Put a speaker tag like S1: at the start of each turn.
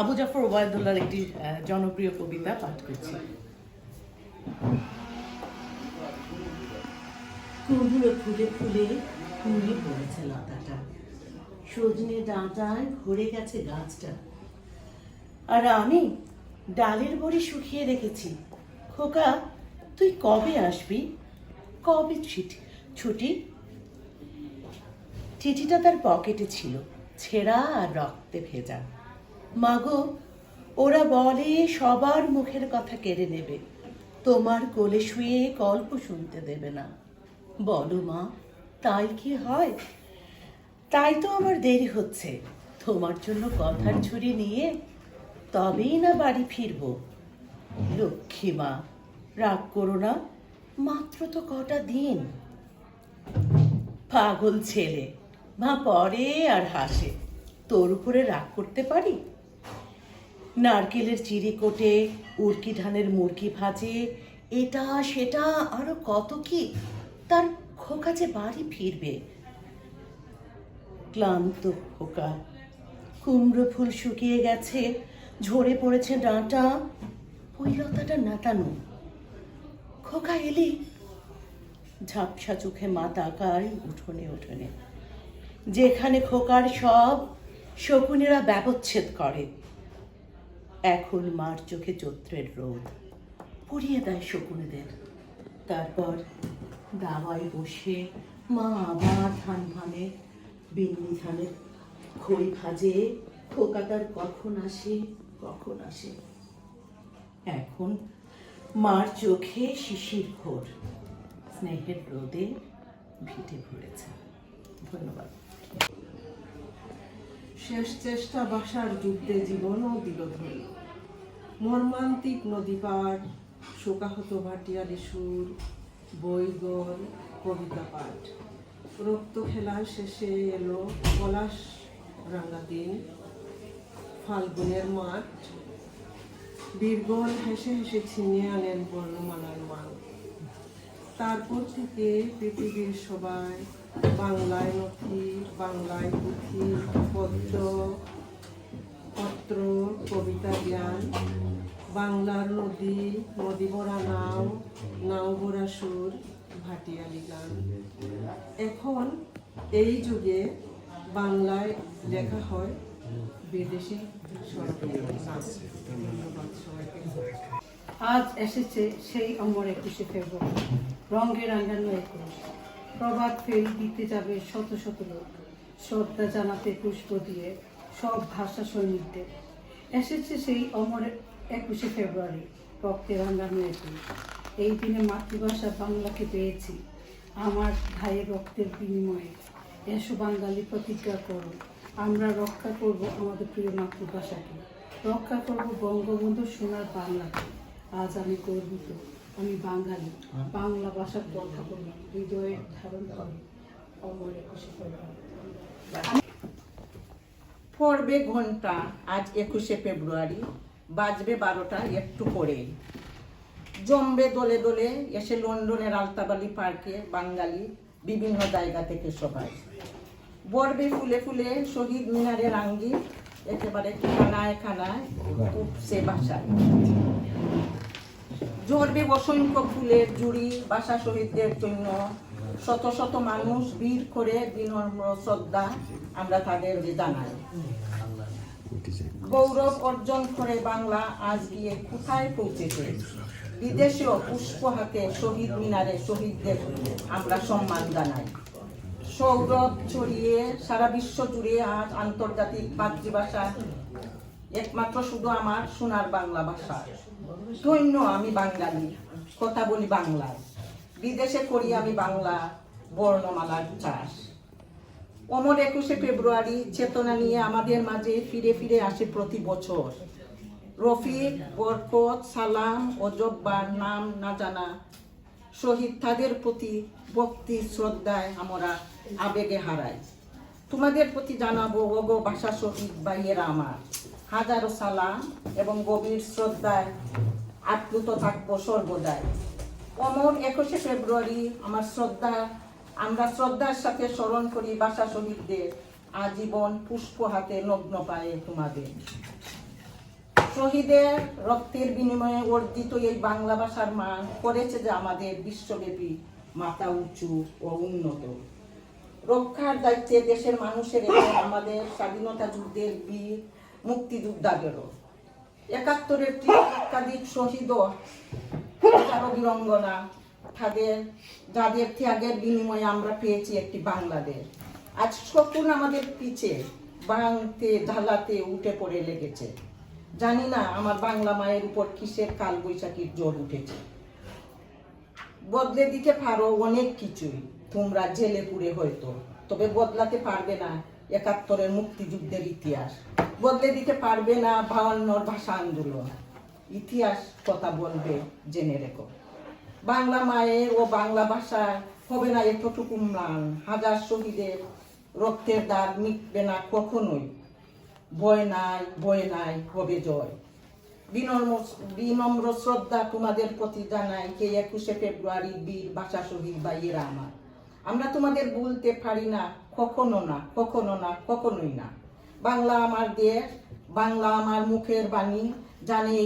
S1: আবু জাফর ওবায়দুল্লাহর একটি জনপ্রিয় কবিতা পাঠ করছি। কুমড়ো ফুলে ফুলে কুড়ি পড়েছে লতাটা। সজনে ডাঁটায় ভরে গেছে গাছটা। আর আমি ডালের বড়ি শুকিয়ে রেখেছি। খোকা, তুই কবে আসবি? কবে ছুটি ছুটি? চিঠিটা তার পকেটে ছিল, ছেঁড়া আর রক্তে ভেজা। মাগো, ওরা বলে সবার মুখের কথা কেড়ে নেবে। তোমার কোলে শুয়ে গল্প শুনতে দেবে না। বলো মা, তাই কি হয়? তাই তো আমার দেরি হচ্ছে। তোমার জন্য কথার ঝুড়ি নিয়ে তবেই না বাড়ি ফিরবো। লক্ষ্মী মা, রাগ করো না, মাত্র তো কটা দিন। পাগল ছেলে, মা পরে আর হাসে। তোর উপরে রাগ করতে পারি? নারকেলের চিড়ি কোটে, উড়কি ধানের মুরগি ভাজে, এটা সেটা আরও কত কি? তার খোকা যে বাড়ি ফিরবে। ক্লান্ত খোকা, কুমড়ো ফুল শুকিয়ে গেছে, ঝরে পড়েছে ডাঁটা ওই লতাটা নাটানো খোকা এলি, ঝাপসা চোখে মা তাকায় উঠোনে উঠোনে। যেখানে খোকার সব, শকুনেরা ব্যবচ্ছেদ করে। এখন মার চোখে চৈত্রের রোদ। পুড়িয়ে দেয় শকুনেদের। তারপর দাওয়ায় বসে মা আবার ধান ভানে বিন্নি ধানের খই ভাজে খোকা তার কখন আসে কখন আসে। এখন মার চোখে শিশির ঘোর স্নেহের রোদে ভিটে ভরেছে। ধন্যবাদ।
S2: শেষ চেষ্টা বাসার যুদ্ধে জীবনও দিল ধরে মর্মান্তিক নদী পার, শোকাহত ভাটিয়ালি সুর, বৈগল কবিতা পাঠ। রক্ত খেলা শেষে এলো পলাশ রাঙা দিন, ফাল্গুনের মাঠ। বীরগণ হেসে হেসে ছিনিয়ে আনেন বর্ণমালার মান। তারপর থেকে পৃথিবীর সবাই বাংলায় নথি, বাংলায় পুঁথি পদ্য পত্র কবিতা জ্ঞান। বাংলার নদী নদী ভরা নাও নাও ভরা সুর, ভাটিয়ালি গান। এখন এই যুগে বাংলায় লেখা হয় বিদেশি
S3: আজ এসেছে সেই অমর একুশে ফেব্রুয়ারি। রঙে রাঙানো একুশ প্রভাত ফেল দিতে যাবে শত শত লোক। শ্রদ্ধা জানাতে পুষ্প দিয়ে সব ভাষা সৈনিকদের এসেছে সেই অমরের একুশে ফেব্রুয়ারি রক্তে রাঙানো একুশ এই দিনে মাতৃভাষা বাংলাকে পেয়েছি। আমার ভাইয়ের রক্তের বিনিময়ে। এসো বাঙালি প্রতিজ্ঞা করো। আমরা রক্ষা করব আমাদের প্রিয় মাতৃভাষাকে। রক্ষা করব বঙ্গবন্ধু সোনার বাংলাকে। আজ আমি গর্বিত। আমি বাঙালি। বাংলা ভাষার কথা বলি হৃদয়ে ধারণ করি অমর একুশে ফেব্রুয়ারি।
S4: পড়বে ঘণ্টা আজ একুশে ফেব্রুয়ারি, বাজবে বারোটা একটু পরে। জমবে দলে দলে এসে লন্ডনের আলতাবালি পার্কে বাঙালি বিভিন্ন জায়গা থেকে সবাই। বরবে ফুলে ফুলে শহীদ মিনারের আঙ্গি একেবারে খানায় খানায় উপসে বাসায়। ঝরবে অসংখ্য ফুলের জুড়ি বাসা শহীদদের জন্য শত শত মানুষ ভিড় করে বিনম্র শ্রদ্ধা আমরা তাদের জানাই। গৌরব অর্জন করে বাংলা আজ গিয়ে কোথায় পৌঁছেছে? বিদেশেও পুষ্প হাতে শহীদ মিনারে শহীদদের আমরা সম্মান জানাই। সৌরভ ছড়িয়ে সারা বিশ্ব জুড়ে আজ আন্তর্জাতিক মাতৃভাষা একমাত্র শুধু আমার সোনার বাংলা ভাষা। ধন্য আমি বাঙালি, কথা বলি বাংলায়। বিদেশে করি আমি বাংলা বর্ণমালার চাষ। অমর একুশে ফেব্রুয়ারি চেতনা নিয়ে আমাদের মাঝে ফিরে ফিরে আসে প্রতি বছর। রফিক, বরকত, সালাম ও জব্বার নাম না জানা শহীদ তাদের প্রতি ভক্তি, শ্রদ্ধায় আমরা আবেগে হারাই। তোমাদের প্রতি জানাব, ওগো ভাষা শহীদ ভাইয়েরা আমার। হাজারো সালাম এবং গভীর শ্রদ্ধায় আপ্লুত থাকব সর্বদাই। অমর একুশে ফেব্রুয়ারি আমার শ্রদ্ধা। আমরা শ্রদ্ধার সাথে স্মরণ করি ভাষা শহীদদের আজীবন পুষ্প হাতে নগ্ন পায়ে তোমাদের। শহীদের রক্তের বিনিময়ে অর্জিত এই বাংলা ভাষার মান করেছে যে আমাদের বিশ্বব্যাপী মাথা উঁচু ও উন্নত। রক্ষার দায়িত্বে দেশের মানুষের এবং আমাদের স্বাধীনতা যুদ্ধের বীর মুক্তিযোদ্ধাদেরও। একাত্তরের একাধিক শহীদ হাজারো বীরঙ্গনা তাদের যাদের ত্যাগের বিনিময়ে আমরা পেয়েছি একটি বাংলাদেশ। আজ শকুন আমাদের পিছে ঢালাতে উঠে পড়ে লেগেছে। জানি না আমার বাংলা মায়ের উপর কিসের জোর উঠেছে। বদলে দিতে পারো অনেক কিছুই, তোমরা জেলে পুড়ে হয়তো, তবে বদলাতে পারবে না একাত্তরের মুক্তিযুদ্ধের ইতিহাস। বদলে দিতে পারবে না বাউান্নর ভাষা আন্দোলন। ইতিহাস কথা বলবে, জেনে রেখো। বাংলা মায়ের ও বাংলা ভাষায় হবে না এতটুকু ম্লান। হাজার শহীদের রক্তের দাগ মিটবে না কখনোই। ভয় নাই ভয় নাই, হবে জয়। বিনম্র শ্রদ্ধা তোমাদের প্রতি জানাই কে একুশে ফেব্রুয়ারি বীর ভাষা শহীদ ভাইয়েরা আমার। আমরা তোমাদের ভুলতে পারি না, কখনো না কখনো না, কখনোই না। বাংলা আমার দেশ, বাংলা আমার মুখের বাণী, জানে